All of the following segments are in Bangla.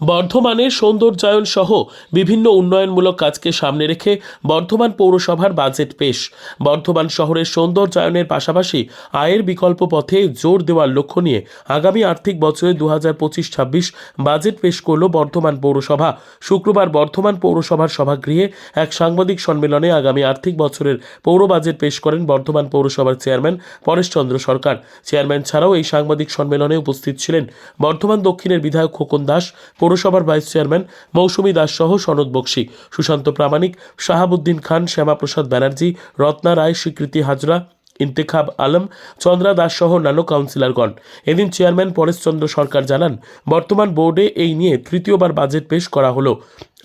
বর্ধমানের সৌন্দর্যায়ন সহ বিভিন্ন উন্নয়নমূলক কাজকে সামনে রেখে বর্ধমান পৌরসভার বাজেট পেশ। বর্ধমান শহরের সৌন্দর্যায়নের পাশাপাশি আয়ের বিকল্প পথে জোর দেওয়ার লক্ষ্য নিয়ে আগামী আর্থিক বছরে দু হাজার পঁচিশ ছাব্বিশ বাজেট পেশ করল বর্ধমান পৌরসভা। শুক্রবার বর্ধমান পৌরসভার সভাগৃহে এক সাংবাদিক সম্মেলনে আগামী আর্থিক বছরের পৌর বাজেট পেশ করেন বর্ধমান পৌরসভার চেয়ারম্যান পরেশচন্দ্র সরকার। চেয়ারম্যান ছাড়াও এই সাংবাদিক সম্মেলনে উপস্থিত ছিলেন বর্ধমান দক্ষিণের বিধায়ক খোকন দাস পৌরসভার ভাইস চেয়ারম্যান মৌসুমী দাস সহ সনদ বক্সি। সুশান্ত প্রামাণিক, শাহাবুদ্দিন খান, শ্যামাপ্রসাদ ব্যানার্জি, রত্না রায়, স্বীকৃতি হাজরা, ইন্তেখাব আলম, চন্দ্রা দাস সহ নানো কাউন্সিলরগণ। এদিন চেয়ারম্যান পরেশচন্দ্র সরকার জানান, বর্তমান বোর্ডে এই নিয়ে তৃতীয়বার বাজেট পেশ করা হলো।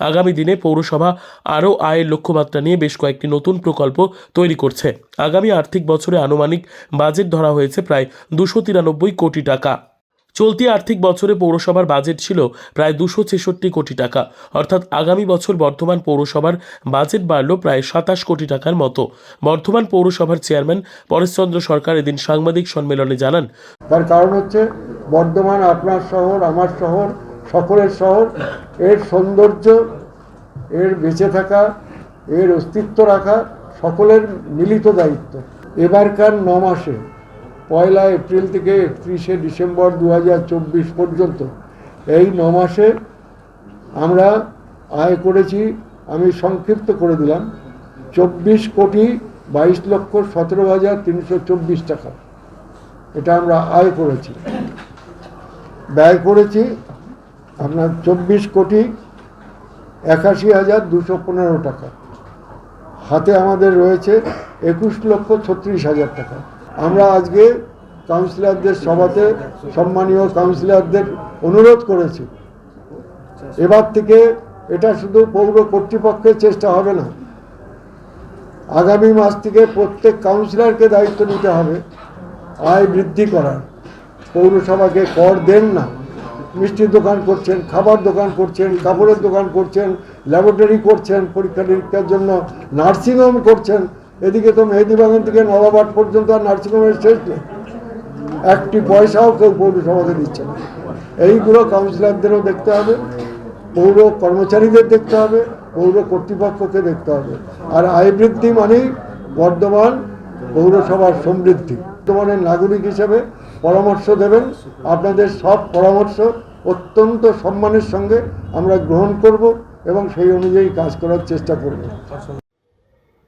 আগামী দিনে পৌরসভা আরও আয়ের লক্ষ্যমাত্রা নিয়ে বেশ কয়েকটি নতুন প্রকল্প তৈরি করছে। আগামী আর্থিক বছরে আনুমানিক বাজেট ধরা হয়েছে প্রায় দুশো তিরানব্বই কোটি টাকা। চলতি আর্থিক বছরে পৌরসভার বাজেট ছিল প্রায় দুশো ছেষট্টি কোটি টাকা। অর্থাৎ আগামী বছর বর্ধমান পৌরসভার বাজেট বাড়ল প্রায় সাতাশ কোটি টাকার মতো। বর্ধমান পৌরসভার চেয়ারম্যান পরেশচন্দ্র সরকার এদিন সাংবাদিক সম্মেলনে জানান, তার কারণ হচ্ছে বর্ধমান আপনার শহর, আমার শহর, সকলের শহর, এর সৌন্দর্য, এর বেঁচে থাকা, এর অস্তিত্ব রাখা, সকলের মিলিত দায়িত্ব। এবারকার ন মাসে পয়লা এপ্রিল থেকে একত্রিশে ডিসেম্বর দু হাজার চব্বিশ পর্যন্ত। এই ন মাসে আমরা আয় করেছি, আমি সংক্ষিপ্ত করে দিলাম, চব্বিশ কোটি বাইশ লক্ষ সতেরো হাজার তিনশো চব্বিশ টাকা। এটা আমরা আয় করেছি। ব্যয় করেছি আপনার চব্বিশ কোটি একাশি হাজার দুশো পনেরো টাকা। হাতে আমাদের রয়েছে একুশ লক্ষ ছত্রিশ হাজার টাকা। আমরা আজকে কাউন্সিলরদের সভাতে সম্মানীয় কাউন্সিলরদের অনুরোধ করেছি। এবার থেকে এটা শুধু পৌর কর্তৃপক্ষের চেষ্টা হবে না, আগামী মাস থেকে প্রত্যেক কাউন্সিলরকে দায়িত্ব নিতে হবে, আয় বৃদ্ধি করার। পৌরসভাকে কর দেন না। মিষ্টির দোকান করছেন, খাবার দোকান করছেন, কাপড়ের দোকান করছেন, ল্যাবরেটরি করছেন পরীক্ষা নিরীক্ষার জন্য নার্সিংহোম করছেন এদিকে তো মেহেদিবাগান থেকে নবাবাদ পর্যন্ত আর নার্সিংহোমের শেষ নেই। একটি পয়সাও কেউ পৌরসভাকে দিচ্ছে না। এইগুলো কাউন্সিলরদেরও দেখতে হবে, পৌর কর্মচারীদের দেখতে হবে, পৌর কর্তৃপক্ষকে দেখতে হবে। আর আয় বৃদ্ধি মানেই বর্ধমান পৌরসভার সমৃদ্ধি। বর্তমানের নাগরিক হিসেবে পরামর্শ দেবেন, আপনাদের সব পরামর্শ অত্যন্ত সম্মানের সঙ্গে আমরা গ্রহণ করব এবং সেই অনুযায়ী কাজ করার চেষ্টা করব।